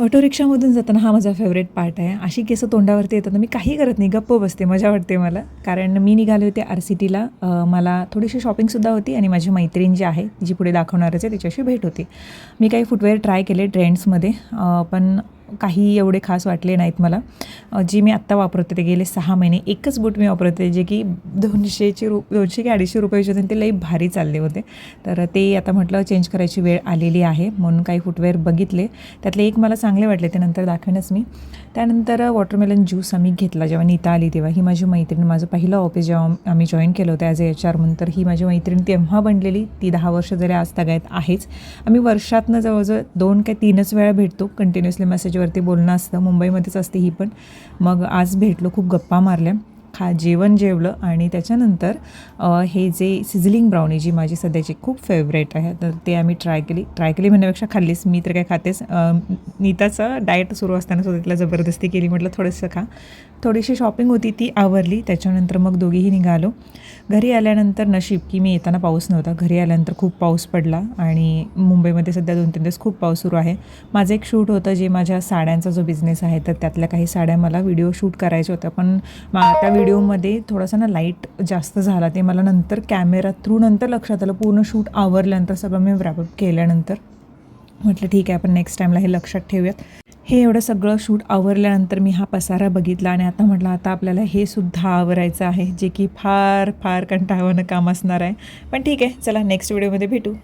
Auto रिक्षामधून जाताना हा माझा फेवरेट पार्ट आहे. अशी केसं तोंडावरती येतात मी काही करत नाही गप्प बसते मजा वाटते मला. कारण मी निघाले होते आर सी टीला मला थोडीशी शॉपिंगसुद्धा होती आणि माझी मैत्रीण जी आहे जी पुढे दाखवणारच आहे तिच्याशी भेट होती. मी काही फुटवेअर ट्राय केले ट्रेंड्समध्ये पण काही एवढे खास वाटले नाहीत मला. जे जी मी आत्ता वापरते ते गेले सहा महिने. एकच बूट मी वापरते जे की दोनशेचे रु दोनशे की अडीचशे रुपयाचे होते आणि ते लई भारी चालले होते. तर ते आता म्हटलं चेंज करायची वेळ आलेली आहे. म्हणून काही फुटवेअर बघितले. त्यातले एक मला चांगले वाटले ते नंतर दाखवेनच मी. त्यानंतर वॉटरमेलन ज्यूस आम्ही घेतला जेव्हा नीता आली तेव्हा. ही माझी मैत्रीण माझं पहिलं ऑफिस जेव्हा आम्ही जॉईन केलं होतं ॲज अ एच आर म्हणून तर ही माझी मैत्रीण तेव्हा बनलेली. ती दहा वर्ष जरी आज तगायत आहेच. आम्ही वर्षातनं जवळजवळ दोन काय तीनच वेळा भेटतो कंटिन्युअसली मेसेजवरती बोलणं असतं मुंबईमध्येच असते ही पण. मग आज भेटलो खूप गप्पा मारल्या. खा जेवण जेवलं आणि त्याच्यानंतर हे जे सिझलिंग ब्राउनी जी माझी सध्याची खूप फेवरेट आहे तर ते आम्ही ट्राय केली. ट्राय केली म्हणण्यापेक्षा खाल्लीच. मी तर काय खातेच. नीताचं डाएट सुरू असताना सुद्धा तिला जबरदस्ती केली. म्हटलं थोडंसं खा. थोडीशी शॉपिंग होती ती आवरली. त्याच्यानंतर मग दोघीही निघालो. घरी आल्यानंतर नशीब की मी येताना पाऊस नव्हता. घरी आल्यानंतर खूप पाऊस पडला आणि मुंबईमध्ये सध्या दोन तीन दिवस खूप पाऊस सुरू आहे. माझं एक शूट होतं जे माझ्या साड्यांचा जो बिझनेस आहे तर त्यातल्या काही साड्या मला व्हिडिओ शूट करायच्या होत्या. पण मा त्या व्हिडिओमध्ये थोडासा ना लाइट जास्त झाला ते मला नंतर कॅमेरा थ्रू नंतर लक्षात आलं. पूर्ण शूट आवरल्यानंतर सगळं मी रॅपअप केल्यानंतर. म्हटलं ठीक आहे आपण नेक्स्ट टाईमला हे लक्षात ठेवूयात. हे एवढं सगळं शूट आवरल्यानंतर मी हा पसारा बघितला आणि आता म्हटलं आता आपल्याला हे सुद्धा आवरायचं आहे जे की फार फार कंटाळवणं काम असणार आहे. पण ठीक आहे चला नेक्स्ट व्हिडिओमध्ये भेटू.